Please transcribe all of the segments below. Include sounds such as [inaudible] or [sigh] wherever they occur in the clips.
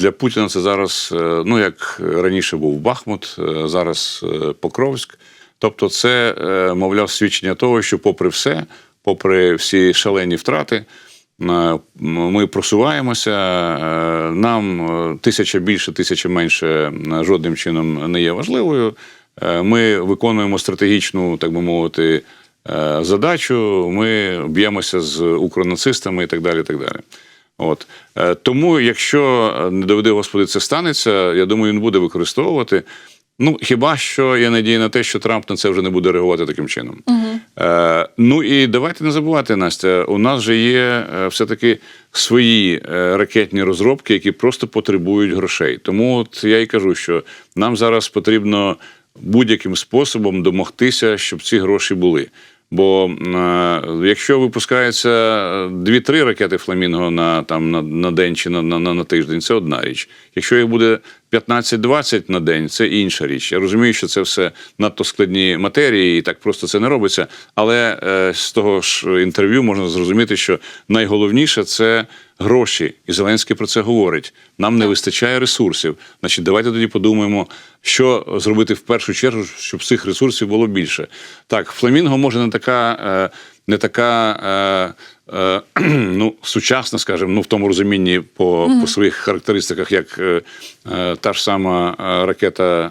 для Путіна це зараз, е, ну як раніше був Бахмут, е, зараз е, Покровськ. Тобто, це, мовляв, свідчення того, що, попри все, попри всі шалені втрати, ми просуваємося. Нам тисяча більше, тисяча менше жодним чином не є важливою. Ми виконуємо стратегічну, так би мовити, задачу. Ми б'ємося з укронацистами і так далі. І так далі. От Е, тому, якщо е, не доведе Господи, це станеться, я думаю, він буде використовувати. Ну хіба що я надію на те, що Трамп на це вже не буде реагувати таким чином. Е, ну і давайте не забувати, Настя. У нас же є е, все-таки свої ракетні розробки, які просто потребують грошей. Тому от я і кажу, що нам зараз потрібно будь-яким способом домогтися, щоб ці гроші були. Бо е, якщо випускається 2-3 ракети Фламінго на, там, на, на день чи на, на, на тиждень, це одна річ. Якщо їх буде 15-20 на день, це інша річ. Я розумію, що це все надто складні матерії, і так просто це не робиться. Але е, з того ж інтерв'ю можна зрозуміти, що найголовніше це гроші. І Зеленський про це говорить. Нам не вистачає ресурсів. Значить, давайте тоді подумаємо, що зробити в першу чергу, щоб цих ресурсів було більше. Так, фламінго може не така. Е, не така е, е, [clears throat] ну, сучасна, скажімо, ну в тому розумінні по, по своїх характеристиках, як е, е, та ж сама е, ракета,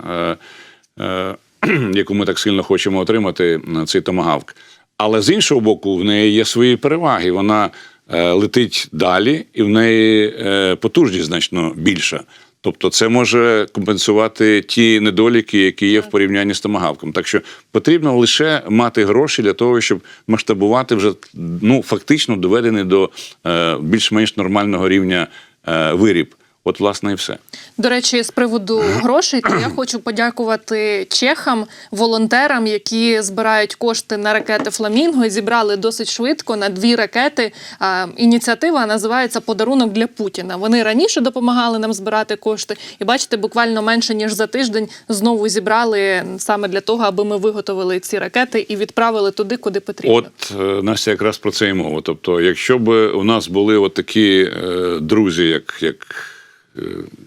е, е, [clears throat] яку ми так сильно хочемо отримати, цей томагавк. Але з іншого боку, в неї є свої переваги. Вона е, летить далі, і в неї е, потужність значно більша. Тобто, це може компенсувати ті недоліки, які є в порівнянні з томагавком. Так що потрібно лише мати гроші для того, щоб масштабувати вже ну фактично доведений до е, більш-менш нормального рівня е, виріб. От, власне, і все. До речі, з приводу грошей, то я хочу подякувати чехам, волонтерам, які збирають кошти на ракети Фламінго і зібрали досить швидко на дві ракети. А, Ініціатива називається Подарунок для Путіна. Вони раніше допомагали нам збирати кошти, і бачите, буквально менше ніж за тиждень знову зібрали саме для того, аби ми виготовили ці ракети і відправили туди, куди потрібно. От е, Настя, якраз про це і мова. Тобто, якщо б у нас були от такі е, друзі, як, як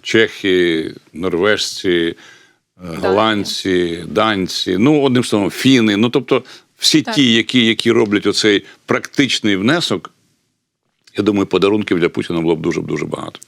чехи, норвежці, е, голландці, данці, ну одним словом, фіни. Ну тобто, всі Так. ті, які, які роблять оцей практичний внесок, я думаю, подарунків для Путіна було б дуже дуже багато.